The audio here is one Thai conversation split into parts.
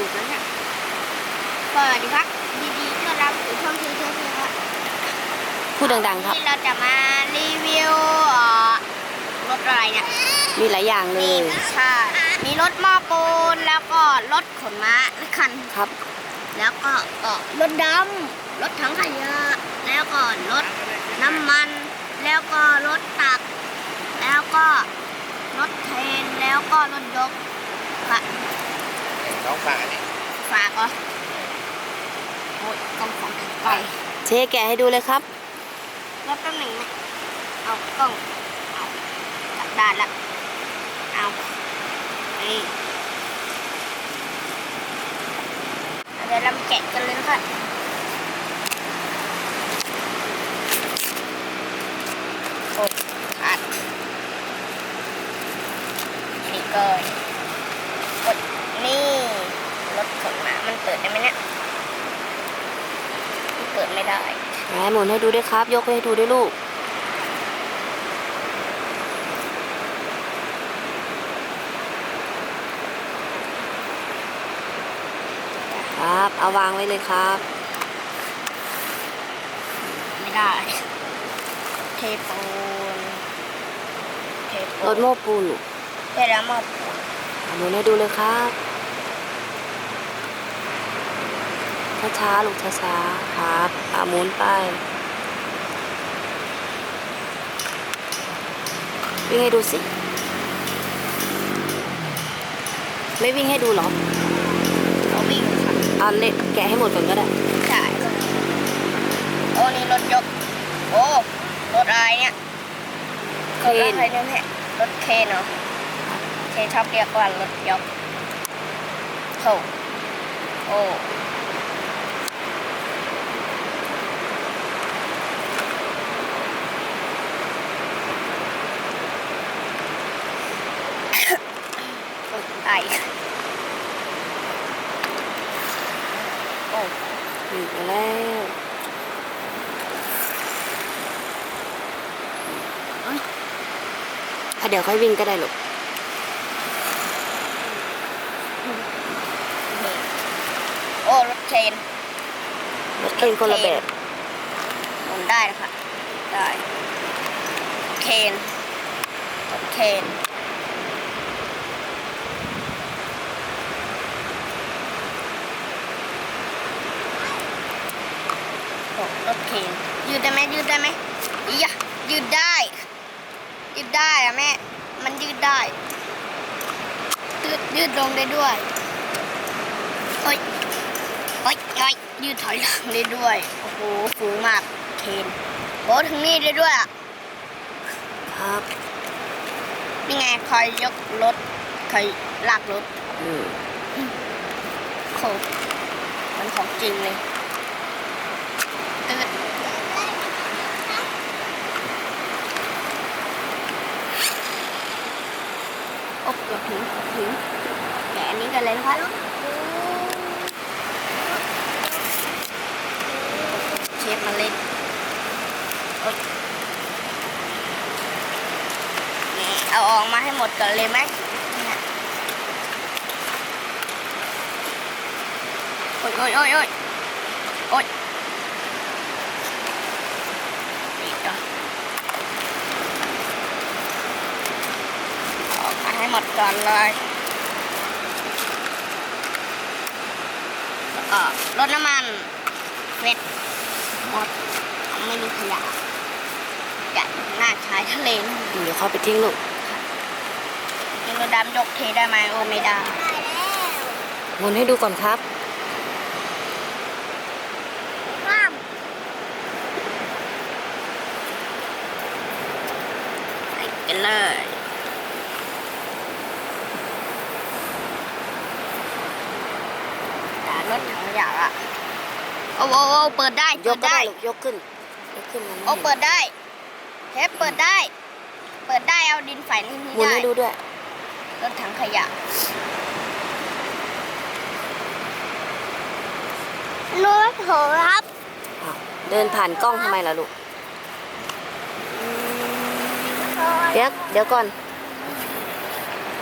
อยู่นะเนี่ยสวัสดีครับยินดีต้อนรับสู่ช่องทีเชื่อเชื่อครับพูดดังๆครับ ที่เราจะมารีวิวเอ่อรถอะไรเนี่ยมีหลายอย่างเลมียใช่มีรถหม้อปูนแล้วก็รถขนม้าคัน ครับ แล้วก็เอ่อรถดำรถถังขยะแล้วก็รถน้ำมัน แล้วก็รถตัก แล้วก็รถเทรนแล้วก็รถยกค่ะ น้องฝากอันนี้ฝากเหรอโอ้ยกล้องของไกลเชแกะให้ดูเลยครับ แล้วแป๊บหนึ่งนะเอากล้องเอากลับด้านละเอานี่เดี๋ยวเรามาแกะกันเลยนะคะโอ้ยขาดนี่ก็กดนี่รถขนมามันเปิดได้ไหมเนี่ยมันเปิดไม่ได้ แหมหมุนให้ดูด้วยครับ ยกให้ดูด้วยลูก ครับ เอาวางไว้เลยครับ ไม่ได้ เทปูนเทปูรนถโม้ปูนลูกเทแล้วมาปูนเอาหมุนให้ดูเลยครับ ช้าๆลูกช้าๆครับเอาหมุนไปวิ่งให้ดูสิ ไม่วิ่งให้ดูเหรอเราวิ่งค่ะเอาเล็กแกะให้หมดก่อนก็ได้ ใช่โอ้นี่รถยก โอ้รถอะไรเนี่ยเครถนอะไรเนี่ยแม่รถเคนเนาะเคนชอบเรียกว่ารถยกโอ้โอ้ โอ้ไอโอ้นี่ไปแล้วอะเดี๋ยวค่อยวิ่งก็ได้ลูกโอ้รถเคนรถเคนคนละแบบหมุนได้นะคะได้เคนรถเคน โอเค ยืดได้ไหมยืดได้ไหมอียยืดได้ ยืดได้อะแม่ มันยืดได้ ยืดยืดลงได้ด้วยโอ้ยโอ้ยโอ้ยยืดถอยหลังได้ด้วย โอ้โหสูงมากเคนโอ้ถึงนี่ได้ด้วยอะครับนี่ไงคอยยกรถคอยลากรถอืมโคมันของจริงเลยตืดโอ้เกือบถึงถึงแกะอันนี้กันเลยนะคะเชฟมาเล่นเอาออกมาให้หมดก่อนเลยไหมโอ๊ยโอ๊ยโอ๊ยโอ๊ยโอ๊ยนี่ก่อนเอาออกมาให้หมดก่อนเลยแล้วก็รดน้ำมันเวทหมดไม่มีขยะแกะหน้าชายทะเลนี่เดี๋ยวเข้าไปทิ้งลูกกินรถดำยกเทได้ไหมโอไม่ได้หมุนให้ดูก่อนครับข้ามไปกันเลยแต่ รถถังขยะอะโอ้โอ้โอ้เปิดได้ยเปิกดก็ได้ได้ลูกยกขึ้นยกขึ้นมันโอ้เปิดได้เทปเปิดได้ เปิดได้เอาดินใส่ในนี้หมุนได้ให้ดูด้วยรถถังขยะ รถโถครับอ้าวเดินผ่านกล้องทำไมล่ะลูกเดี๋ยวเดี๋ยวก่อน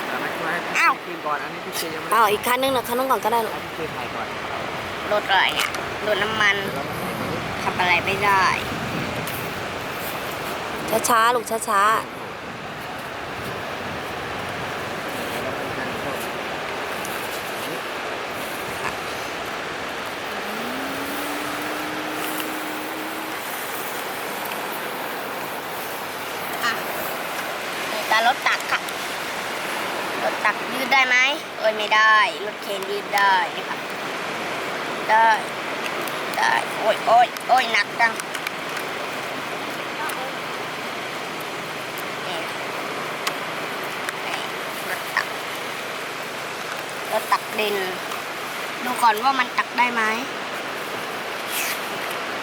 เอามาช่วยอ้าวาวคืนก่อน อันนี้พี่เจยังไม่เอาอีกคันนึงนะคันนึงก่อนก็ได้ลูกให้พี่เจถ่ายก่อน รถอะไรเนี่ยรถน้ำมันทำอะไรไม่ได้ ช้าๆลูกช้าอะตารถตักค่ะ รถตักยืดได้ไหมเอ้ยไม่ได้ รถเคนยืดได้นี่ค่ะ ได้ ได้ โอ้ยโอ้ยโอ้ยหนักจังหนักรถตักดิน ดูก่อนว่ามันตักได้ไหม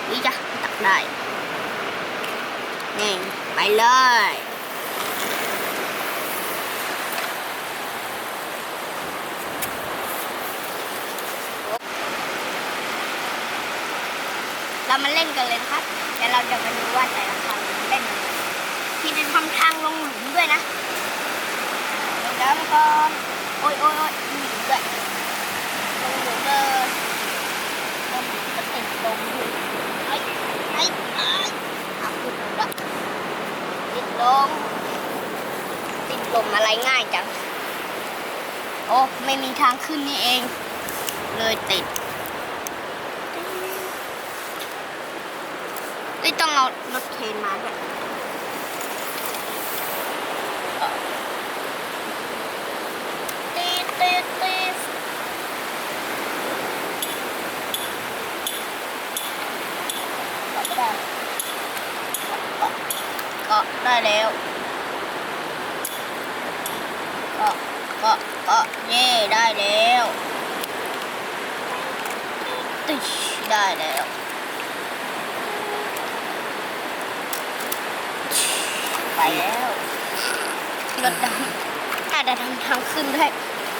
นี่จ้ะตักได้ นี่ ไปเลย เรามาเล่นกันเลยนะครับเดี๋ยวเราจะมาดูว่าแต่ละคันเล่นยังไงพี่จะทำทางลงหลุมด้วยนะเดี๋ยวมันก่อนโอ้ยโอ้ยโอ้ยหลุมด้วยลงหลุมเลยลงหลุมก็ติดลงอยู่ไอ้ไอ้ไอ้เอาขึ้นลงแล้วติดลงติดลมอะไรง่ายจังโอ้ไม่มีทางขึ้นนี่เอง เลยติด ไม่ต้อง เอารถเคนมาด้วยตีตีดตีก็ได้ก็ได้แล้ว ก็ก็ก็เย่ได้แล้วติได้แล้ว ไปแล้วรถดำถ้าจะทำทางขึ้นด้วย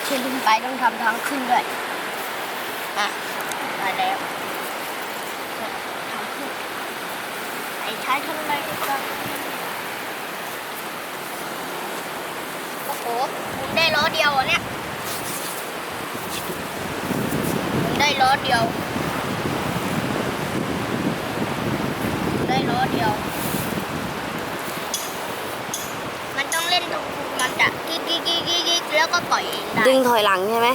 เชลุนไปต้องทำทางขึ้นด้วยอะมาแล้วทางขึ้นไอ้ใช้ทำอะไรกันโอ้โหหมุนได้ล้อเดียวอะเนี่ยหมุนได้ล้อเดียวหมุนได้ล้อเดียว มันต้องเล่นตรงมันจะ กิ๊กกิ๊กกิ๊กแล้วก็ปล่อยได้ดึงถอยหลังใช่ไหม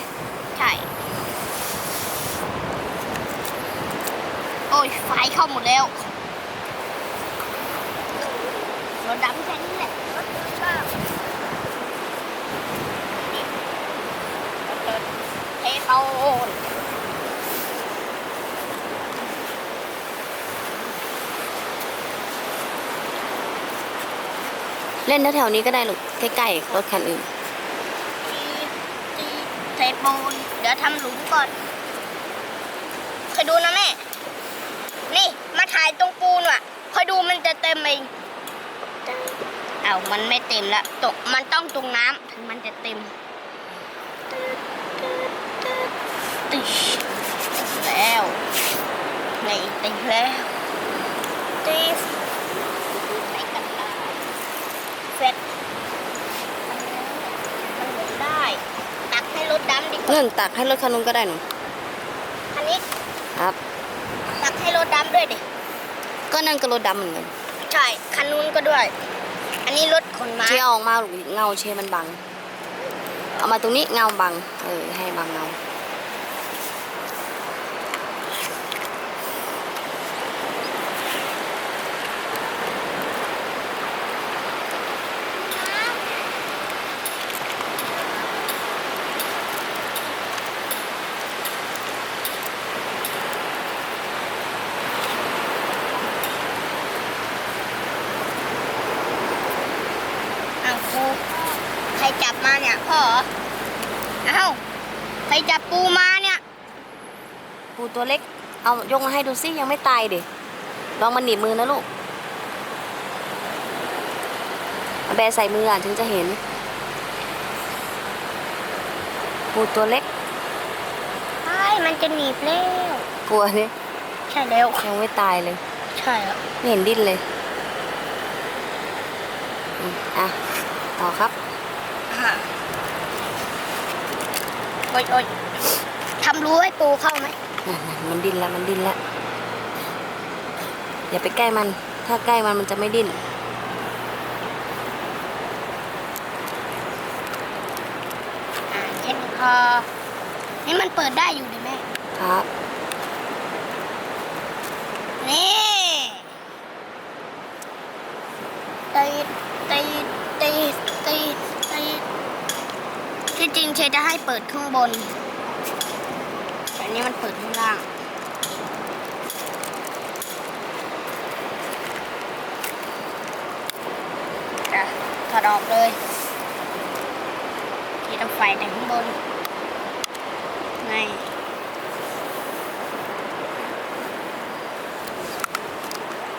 ใช่ โอ้ยไฟเข้าหมดแล้วรถดำแค่นี้แหละรถดำบ้างนี่รถเดินเทเขาโอน เล่นแถวๆนี้ก็ได้ลูกใกล้ๆรถคันอื่นตีตีเทปูนเดี๋ยวทำหลุมก่อนคอยดูนะแม่ นี่มาถ่ายตรงปูนว่ะคอยดูมันจะเต็มเองเอามันไม่เต็มละตกมันต้องตรงน้ำถึงมันจะเต็มติชแล้วนี่ติดแล้วติสไปกันได้เสร็จมันหมุนได้ ตักให้รถดำดีกว่า เงื่อนตักให้รถคันนู้นก็ได้หนูอันนี้ครับ ตักให้รถดำด้วยดิก็นั่นก็รถดำเหมือนกันใช่คันนู้นก็ด้วย อันนี้รถขนไม้เชียร์ออกมาลูกเงาเชียร์มันบัง เอามาตรงนี้เงาบัง เออให้บังเงา อ้าวครูใครจับมา เนี่ยพ่อเหรอเอ้าใครจับปูมาเนี่ย ปูตัวเล็ก เอายกมาให้ดูซิยังไม่ตายดิลองมันหนีบมือนะลูกเอาแบะใส่มืออะถึงจะเห็น ปูตัวเล็กใช่มันจะหนีบแล้วกลัวนี่ใช่แล้วยังไม่ตายเลย ใช่แล้วไม่เห็นดิ้นเลยอืมอะ ต่อครับ อะโอ๊ยโอ๊ยทำรู้ให้ปูเข้าไหมนั่นๆมันดิ้นแล้วมันดิ้นแล้วอย่าไปใกล้มัน ถ้าใกล้มันมันจะไม่ดิ้นอ่าเช็ดคอนี่มันเปิดได้อยู่ดิแม่ ครับ นี่ตีดตีดตีดตีดตีดที่จริงเชจะให้เปิดข้างบนแต่อันนี้มันเปิดข้างล่างอะถอดออกเลยที่ต้องไฟแต่ข้างบนนี่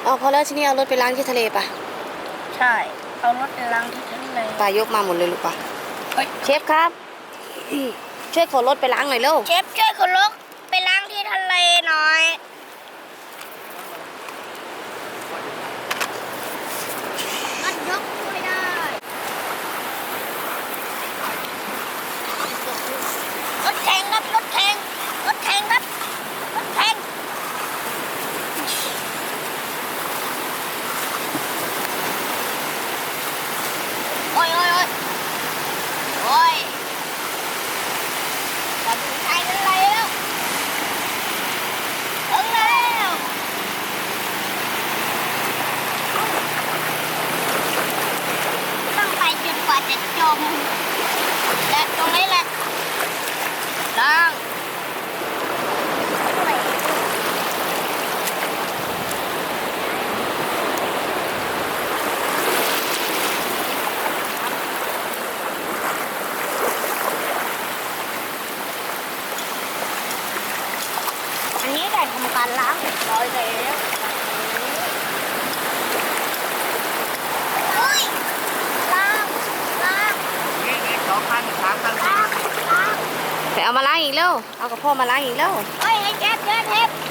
เอาพอแล้วทีนี้เอารถไปล้างที่ทะเลปะใช่ เอารถไปล้างที่ทะเลปายกมาหมดเลยลูกปะเฮ้ยเชฟครับ ช่วยขนรถไปล้างหน่อยเร็ว เชฟช่วยคุณลูกไปล้างที่ทะเลหน่อยมันยกไม่ได้ รถแข่งครับ รถแข่งรถแข่งครับ รถแข่งโอ้ยโอ้ยโอ้ยโอ้ย จะถึงไทยกันแล้วถึงแล้วต้องไปจนก ว่าจะจมและตรงนี้แหละล่างอันนี้ได้ทำการล้างเรียบร้อยแล้วเฮ้ยล้างล้าง นี่นี่สองพันสามพัน ล้างล้าง ไป เอามาล้างอีกแล้ว เอากับพ่อมาล้างอีกแล้วเฮ้ยให้เชฟเชฟเชฟทำ